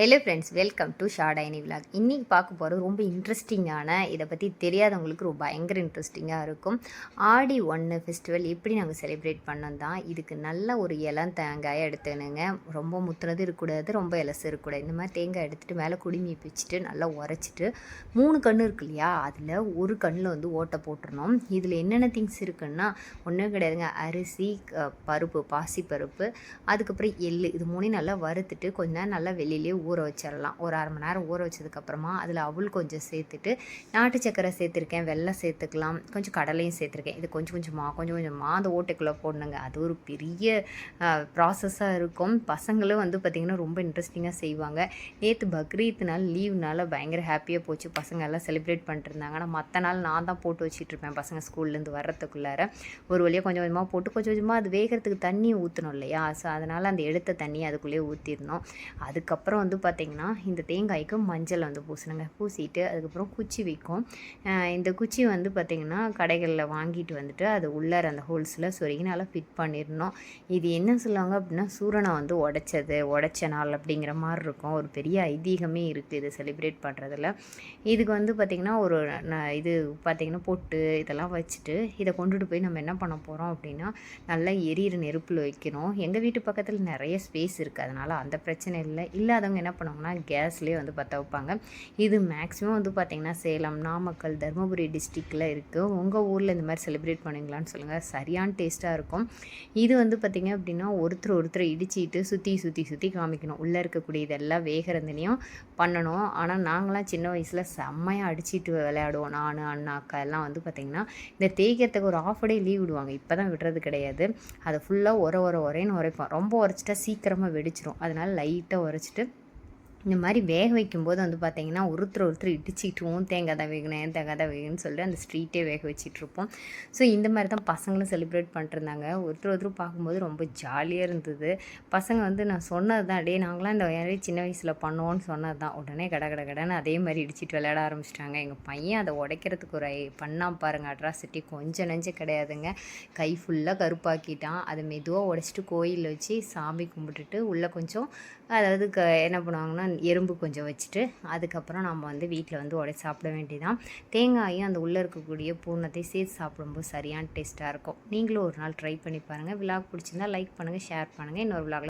Hello friends welcome to ஷாடைனி vlog இன்றைக்கி பார்க்க போகிறது ரொம்ப இன்ட்ரெஸ்டிங்கான இதை பற்றி தெரியாதவங்களுக்கு ரொம்ப பயங்கர இன்ட்ரெஸ்டிங்காக இருக்கும். ஆடி ஒன்று ஃபெஸ்டிவல் எப்படி நாங்கள் செலிப்ரேட் பண்ணோம் தான் இதுக்கு நல்ல ஒரு இளம் தேங்காயை எடுத்துனுங்க. ரொம்ப முத்துனது இருக்கக்கூடாது ரொம்ப இலசு இருக்கக்கூடாது. இந்த மாதிரி தேங்காய் எடுத்துகிட்டு மேலே குடிமி பிச்சுட்டு நல்லா உரைச்சிட்டு மூணு கன்று இருக்கு இல்லையா அதில் ஒரு கண்ணில் வந்து ஓட்டை போட்டுருணும் இதில் என்னென்ன திங்ஸ் இருக்குன்னா ஒன்றும் கிடையாதுங்க. அரிசி க- பருப்பு பாசி பருப்பு அதுக்கப்புறம் எள்ளு இது மூணையும் நல்லா வறுத்துட்டு கொஞ்ச நேரம் நல்லா வெளியிலே ஊற வச்சிடலாம் ஒரு அரை மணி நேரம் ஊற வச்சதுக்கப்புறமா அதில் அவள் கொஞ்சம் சேர்த்துட்டு நாட்டு சக்கரை சேர்த்துருக்கேன் வெள்ளம் சேர்த்துக்கலாம் கொஞ்சம் கடலையும் சேர்த்துருக்கேன். இது கொஞ்சம் கொஞ்சமாக கொஞ்சம் கொஞ்சமாக அந்த ஓட்டைக்குள்ளே போடணுங்க. அது ஒரு பெரிய ப்ராசஸாக இருக்கும். பசங்களும் வந்து பார்த்திங்கன்னா ரொம்ப இன்ட்ரெஸ்டிங்காக செய்வாங்க. நேற்று பக்ரீத் நாள் லீவ்னால பயங்கர ஹாப்பியாக போச்சு. பசங்க எல்லாம் செலிப்ரேட் பண்ணிட்டு இருந்தாங்க. ஆனால் மற்ற நாள் நான் தான் போட்டு வச்சிட்டு இருப்பேன். பசங்க ஸ்கூல்லேருந்து வர்றதுக்குள்ளார ஒரு வழியாக கொஞ்சம் கொஞ்சமாக போட்டு கொஞ்சம் கொஞ்சமாக அது வேகிறதுக்கு தண்ணி ஊற்றணும் இல்லையா? ஸோ அதனால் அந்த எடுத்த தண்ணி அதுக்குள்ளேயே ஊற்றிடணும் அதுக்கப்புறம் வந்து வந்து பார்த்திங்கன்னா இந்த தேங்காய்க்கு மஞ்சள் வந்து பூசணுங்க. பூசிட்டு அதுக்கப்புறம் குச்சி வைக்கும் இந்த குச்சி வந்து பார்த்திங்கன்னா கடைகளில் வாங்கிட்டு வந்துட்டு அது உள்ளார அந்த ஹோல்ஸில் சொருகி நல்லா ஃபிட் பண்ணிடணும். இது என்ன சொல்லுவாங்க அப்படின்னா சூரனை வந்து உடைச்சது உடைச்ச நாள் அப்படிங்கிற மாதிரி இருக்கும். ஒரு பெரிய ஐதீகமே இருக்குது இது செலிப்ரேட் பண்ணுறதுல இதுக்கு வந்து பார்த்திங்கன்னா ஒரு ந- இது பார்த்திங்கன்னா பொட்டு இதெல்லாம் வச்சுட்டு இதை கொண்டுட்டு போய் நம்ம என்ன பண்ண போகிறோம் அப்படின்னா நல்லா எரியிற நெருப்பில் வைக்கணும். எங்கள் வீட்டு பக்கத்தில் நிறைய ஸ்பேஸ் இருக்குது அதனால் அந்த பிரச்சனை இல்லை. இல்லாதவங்க என்ன பண்ணுவாங்கன்னா கேஸ்லேயே வந்து பற்ற வைப்பாங்க. இது மேக்ஸிமம் வந்து பார்த்திங்கன்னா சேலம் நாமக்கல் தருமபுரி டிஸ்ட்ரிக்டில் இருக்குது உங்கள் ஊரில் இந்த மாதிரி செலிப்ரேட் பண்ணுவீங்களான்னு சொல்லுங்கள் சரியான டேஸ்ட்டாக இருக்கும். இது வந்து பார்த்திங்க அப்படின்னா ஒருத்தர் ஒருத்தர் இடிச்சிட்டு சுற்றி சுற்றி சுற்றி காமிக்கணும். உள்ளே இருக்கக்கூடிய இதெல்லாம் வேகிறதுலையும் பண்ணணும். ஆனால் நாங்களாம் சின்ன வயசில் செம்மையாக அடிச்சிட்டு விளையாடுவோம். நான் அண்ணா அக்கா எல்லாம் வந்து பார்த்திங்கன்னா இந்த தேய்க்கிறதுக்கு ஒரு ஆஃப் டே லீவ் விடுவாங்க. இப்போ தான் விடுறது கிடையாது. அதை ஃபுல்லாக உர உர உரைன்னு உரைப்போம். ரொம்ப உரைச்சிட்டா சீக்கிரமாக வெடிச்சிரும். அதனால லைட்டாக உரைச்சிட்டு இந்த மாதிரி வேக வைக்கும்போது வந்து பார்த்தீங்கன்னா ஒருத்தர் ஒருத்தர் இடிச்சிக்கிட்டுவோம் தேங்காய் தான் வேகணும் தேங்காய் தான் வேகணும்னு சொல்லிட்டு அந்த ஸ்ட்ரீட்டே வேக வச்சிட்டு இருப்போம் ஸோ இந்த மாதிரி தான் பசங்களும் செலிப்ரேட் பண்ணிருந்தாங்க ஒருத்தர் ஒருத்தர் பார்க்கும்போது ரொம்ப ஜாலியாக இருந்தது. பசங்க வந்து நான் சொன்னது தான் டே நாங்களாம் இந்த மாதிரி சின்ன வயசில் பண்ணோன்னு சொன்னது தான். உடனே கட கட கடன்னு அதே மாதிரி இடிச்சிட்டு விளையாட ஆரம்பிச்சிட்டாங்க. எங்கள் பையன் அதை உடைக்கிறதுக்கு ஒரு ஐ- பாருங்கள் பாருங்க அட்ராசிட்டி கொஞ்சம் நெஞ்சம் கிடையாதுங்க. கை ஃபுல்லாக கருப்பாக்கிட்டான். அதை மெதுவாக உடைச்சிட்டு கோயிலில் வச்சு சாமி கும்பிட்டுட்டு உள்ளே கொஞ்சம் அதாவது க என்ன பண்ணுவாங்கன்னா எறும்பு கொஞ்சம் வச்சுட்டு அதுக்கப்புறம் நம்ம வந்து வீட்டில் வந்து உடச்சி சாப்பிட வேண்டியதான் தேங்காயும் அந்த உள்ளே இருக்கக்கூடிய பூர்ணத்தை சேர்த்து சாப்பிடும்போது சரியான டேஸ்ட்டாக இருக்கும். நீங்களும் ஒரு நாள் ட்ரை பண்ணி பாருங்கள் விலாக் பிடிச்சிருந்தா லைக் பண்ணுங்கள் ஷேர் பண்ணுங்கள் இன்னொரு விழாவில்